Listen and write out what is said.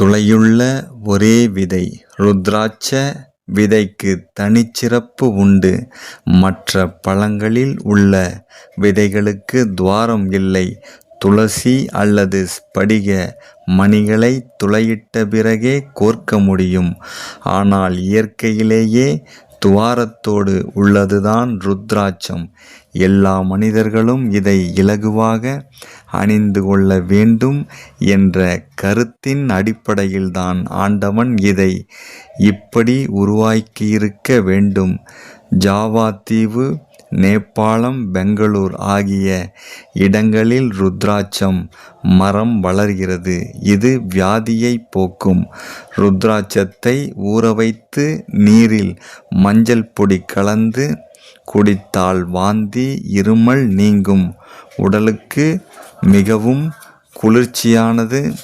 துளையுள்ள ஒரே விதை ருத்ராட்ச விதைக்கு தனிச்சிறப்பு உண்டு. மற்ற பழங்களில் உள்ள விதைகளுக்கு துவாரம் இல்லை. துளசி அல்லது ஸ்படிக மணிகளை துளையிட்ட பிறகே கோர்க்க முடியும். ஆனால் இயற்கையிலேயே துவாரத்தோடு உள்ளதுதான் ருத்ராட்சம். எல்லா மனிதர்களும் இதை இலகுவாக அணிந்து கொள்ள வேண்டும் என்ற கருத்தின் அடிப்படையில்தான் ஆண்டவன் இதை இப்படி உருவாக்கியிருக்க வேண்டும். ஜாவா தீவு நேபாளம் பெங்களூர் ஆகிய இடங்களில் ருத்ராட்சம் மரம் வளர்கிறது. இது வியாதியைப் போக்கும். ருத்ராட்சத்தை ஊறவைத்து நீரில் மஞ்சள் பொடி கலந்து குடித்தால் வாந்தி இருமல் நீங்கும். உடலுக்கு மிகவும் குளிர்ச்சியானது.